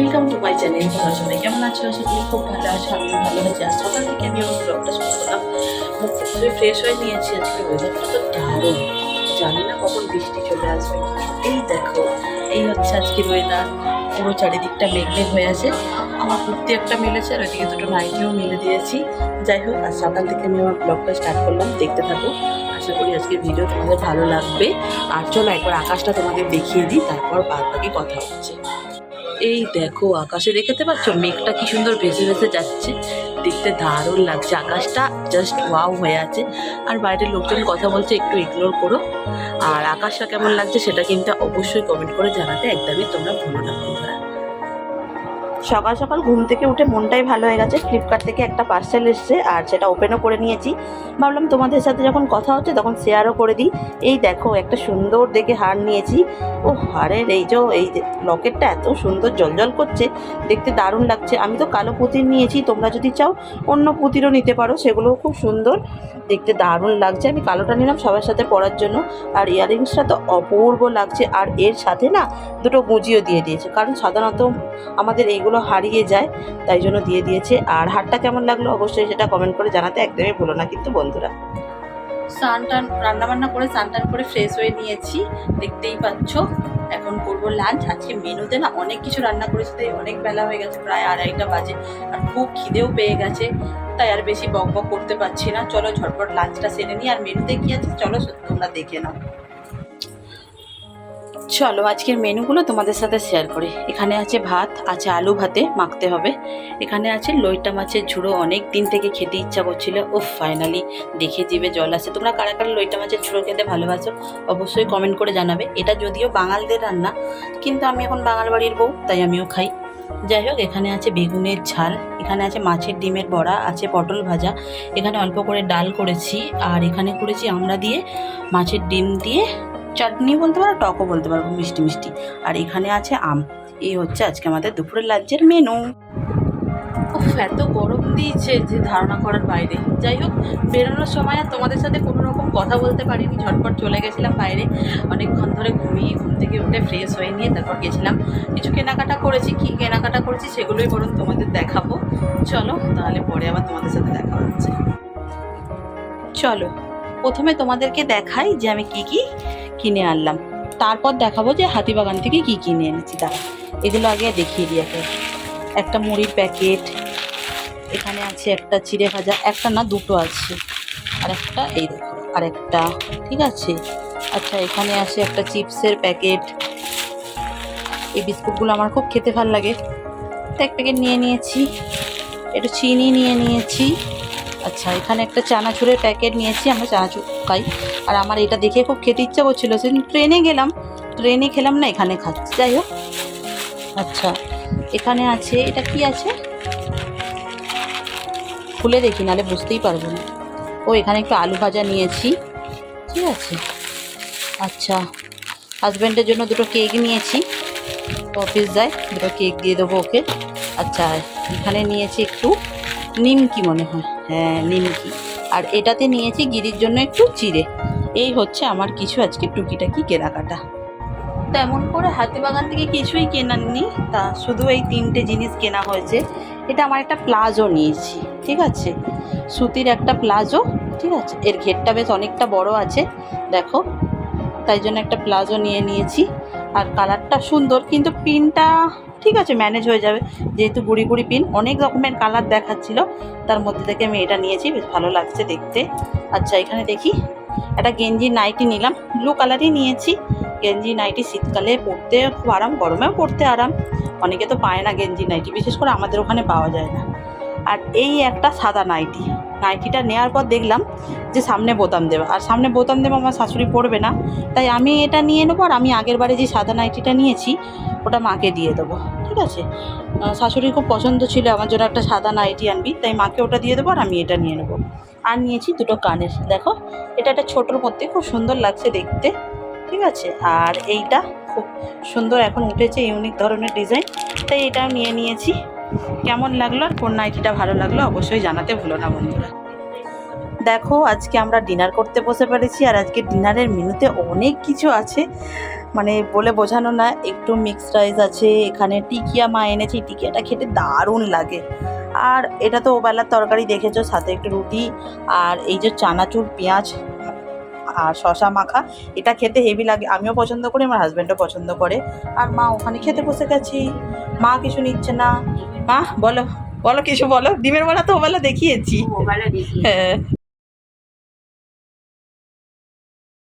Welcome to my channel তোমরা সবাই কেমন আছো? আশা করি খুব ভালো আছো আমি ভালো আছি। আর সকাল থেকে আমি আমার ব্লগটা শুরু করলাম। মুখ ধুয়ে ফ্রেশ হয়ে নিয়েছি। আজকে ওয়েদারটা তো দারুণ। জানি না কখন বৃষ্টি চলে আসবে। এই দেখো, এই হচ্ছে আজকের ওয়েদার পুরো চারিদিকটা মেঘলে হয়ে আছে। আমার কুর্তি একটা মেলেছে আর ওইদিকে দুটো নাইটিও মেলে দিয়েছি। যাই হোক আর সকাল থেকে আমি আমার ব্লগটা স্টার্ট করলাম। দেখতে থাকো। আশা করি আজকের ভিডিও তোমাদের ভালো লাগবে। আর চলো একবার আকাশটা তোমাদের দেখিয়ে দিই, তারপর বাদ বাকি কথা হচ্ছে। এই দেখো আকাশে দেখতে পাচ্ছ, মেঘটা কি সুন্দর ভেসে ভেসে যাচ্ছে। দেখতে দারুণ লাগছে আকাশটা জাস্ট ওয়াও হয়ে আছে। আর বাইরের লোকজন কথা বলছে, একটু ইগনোর করো। আর আকাশটা কেমন লাগছে সেটা কিন্তু অবশ্যই কমেন্ট করে জানাতে একদমই তোমরা ভুলো না সকাল সকাল ঘুম থেকে উঠে মনটাই ভালো হয়ে গেছে। ফ্লিপকার্ট থেকে একটা পার্সেল এসছে আর সেটা ওপেনও করে নিয়েছি। ভাবলাম তোমাদের সাথে যখন কথা হচ্ছে তখন শেয়ারও করে দিই। এই দেখো একটা সুন্দর দেখে হার নিয়েছি। ও হারের এই যে, এই লকেটটা এত সুন্দর জলজল করছে। দেখতে দারুণ লাগছে। আমি তো কালো পুঁতির নিয়েছি, তোমরা যদি চাও অন্য পুঁতিরও নিতে পারো, সেগুলোও খুব সুন্দর। দেখতে দারুণ লাগছে। আমি কালোটা নিলাম সবার সাথে পরার জন্য। আর ইয়াররিংসটা তো অপূর্ব লাগছে। আর এর সাথে না দুটো গুঁজিও দিয়ে দিয়েছে। কারণ সাধারণত আমাদের এইগুলো হারিয়ে যায়, তাই জন্য দিয়ে দিয়েছে। আর হারটা কেমন লাগল অবশ্যই সেটা কমেন্ট করে জানাতে একদমই ভুলো না কিন্তু বন্ধুরা। স্নান টান, রান্নাবান্না করে স্নান টান করে ফ্রেশ হয়ে নিয়েছি, দেখতেই পাচ্ছ। এখন করব লাঞ্চ আজকে মেনুতে না অনেক কিছু রান্না করেছি, তাই অনেক বেলা হয়ে গেছে, প্রায় আড়াইটা বাজে। আর খুব খিদেও পেয়ে গেছে, তাই আর বেশি বক বক করতে পারছি না। চলো ঝটপট লাঞ্চটা সেরে নিই। আর মেনুতে কি আছে? চলো তোমরা দেখে নাও। চলো, আজকের মেনুগুলো তোমাদের সাথে শেয়ার করি। এখানে আছে ভাত, আছে আলু ভাতে, মাখতে হবে। এখানে আছে লইটা মাছের ঝুড়ো, অনেক দিন থেকে খেতে ইচ্ছা করছিল। ও ফাইনালি দেখে জিভে জল আসে তোমরা কারা কারা লইটা মাছের ঝুড়ো খেতে ভালোবাসো, অবশ্যই কমেন্ট করে জানাবে। এটা যদিও বাঙালদের রান্না, কিন্তু আমি এখন বাঙাল বাড়ির বউ, তাই আমিও খাই। যাই হোক, এখানে আছে বেগুনের ঝাল, এখানে আছে মাছের ডিমের বড়া, আছে পটল ভাজা। এখানে অল্প করে ডাল করেছি, আর এখানে করেছি আমরা দিয়ে মাছের ডিম দিয়ে চাটনি বলতে পারো, টকও বলতে পারব মিষ্টি মিষ্টি। আর এখানে আছে আম। এই হচ্ছে আজকে আমাদের দুপুরের লাঞ্চের মেনু এত গরম দিয়েছে যে ধারণা করার বাইরে। যাই হোক, বেরোনোর সময় আর তোমাদের সাথে কোনো রকম কথা বলতে পারিনি। ঝটপট চলে গেছিলাম বাইরে। অনেকক্ষণ ধরে ঘুমিয়ে ঘুম থেকে উঠে ফ্রেশ হয়ে নিয়ে তারপর গেছিলাম। কিছু কেনাকাটা করেছি, কী কেনাকাটা করেছি সেগুলোই বরং তোমাদের দেখাবো। চলো, তাহলে পরে আবার তোমাদের সাথে দেখা হচ্ছে। চলো। প্রথমে তোমাদেরকে দেখাই যে আমি কি কি কিনে আনলাম। তারপর দেখাবো যে হাতিবাগান থেকে কি কিনে এনেছি। তারা এগুলো আগে দেখিয়ে একে। একটা মুড়ির প্যাকেট, এখানে আছে একটা চিড়ে ভাজা, একটা না, দুটো আছে। আর একটা এই আর একটা, ঠিক আছে? আচ্ছা এখানে আছে একটা চিপসের প্যাকেট। এই বিস্কুটগুলো আমার খুব খেতে ভালো লাগে। তো এক প্যাকেট নিয়ে নিয়েছি। একটু চিনি নিয়ে নিয়েছি। আচ্ছা এখানে একটা চানাচুরের প্যাকেট নিয়েছি, আমরা চানাচুর খাই। আর আমার এটা দেখে খুব খেতে ইচ্ছা করছিল, সেদিন ট্রেনে গেলাম। ট্রেনে খেলাম না, এখানে খাচ্ছি। যাই হোক। আচ্ছা এখানে আছে, এটা কি আছে? খুলে দেখি, নাহলে বুঝতেই পারব না। ও, এখানে একটু আলু ভাজা নিয়েছি। ঠিক আছে। আচ্ছা হাজব্যান্ডের জন্য দুটো কেক নিয়েছি। অফিস যায়, দুটো কেক দিয়ে দেবো ওকে। আচ্ছা এখানে নিয়েছি একটু নিমকি মনে হয়। হ্যাঁ নিমকি। আর এটাতে নিয়েছি গিরির জন্য একটু চিড়ে এই হচ্ছে আমার কিছু আজকে টুকিটাকি কেনাকাটা। তেমন করে হাতিবাগান থেকে কিছুই কেনাননি। তা শুধু এই তিনটে জিনিস কেনা হয়েছে। এটা আমার একটা প্লাজো নিয়েছি, ঠিক আছে? সুতির একটা প্লাজো, ঠিক আছে? এর ঘেরটা বেশ অনেকটা বড় আছে, দেখো। তাই জন্য একটা প্লাজো নিয়ে নিয়েছি। আর কালারটা সুন্দর, কিন্তু পিনটা ঠিক আছে ম্যানেজ হয়ে যাবে। যেহেতু গুড়ি গুড়ি পিন, অনেক রকমের কালার দেখাচ্ছিল। তার মধ্যে থেকে আমি এটা নিয়েছি, বেশ ভালো লাগছে দেখতে। আচ্ছা এখানে দেখি, একটা গেঞ্জি নাইটি নিলাম। ব্লু কালারই নিয়েছি। গেঞ্জি নাইটি শীতকালে পরতে খুব আরাম, গরমেও পরতে আরাম। অনেকে তো পায় না গেঞ্জি নাইটি বিশেষ করে আমাদের ওখানে পাওয়া যায় না। আর এই একটা সাদা নাইটি নাইটিটা নেওয়ার পর দেখলাম যে সামনে বোতাম দেওয়া। আর সামনে বোতাম দেওয়া আমার শাশুড়ি পড়বে না। তাই আমি এটা নিয়ে নেব, আর আমি আগের বারে যে সাদা নাইটিটা নিয়েছি ওটা মাকে দিয়ে দেবো, ঠিক আছে? শাশুড়ির খুব পছন্দ ছিল, আমার জন্য একটা সাদা নাইটি আনবি, তাই মাকে ওটা দিয়ে দেবো আর আমি এটা নিয়ে নেব। আর নিয়েছি দুটো কানের, দেখো? এটা একটা ছোটোর মধ্যে খুব সুন্দর লাগছে দেখতে, ঠিক আছে? আর এইটা খুব সুন্দর এখন উঠেছে, ইউনিক ধরনের ডিজাইন, তাই এটা নিয়ে নিয়েছি। কেমন লাগল আর কোন নাইটিটা ভালো লাগল অবশ্যই জানাতে ভুলো না বন্ধুরা। দেখো, আজকে আমরা ডিনার করতে বসে পেরেছি আর আজকে ডিনারের মেনুতে অনেক কিছু আছে। মানে বলে বোঝানো না একটু মিক্সড রাইস আছে এখানে টিকিয়া মা এনেছে টিকিয়াটা খেতে দারুণ লাগে। আর এটা তো ওবেলার তরকারি দেখেছ সাথে একটু রুটি আর এই যে চানাচুর পেঁয়াজ আর শশা মাখা এটা খেতে হেভি লাগে। আমিও পছন্দ করি আমার হাজব্যান্ডও পছন্দ করে। আর মা ওখানে খেতে বসে গেছি। মা কিছু নিচ্ছে না। মা বলো বলো কিছু বলো। ডিমের বড়া তো ওবেলা দেখিয়েছি। হ্যাঁ।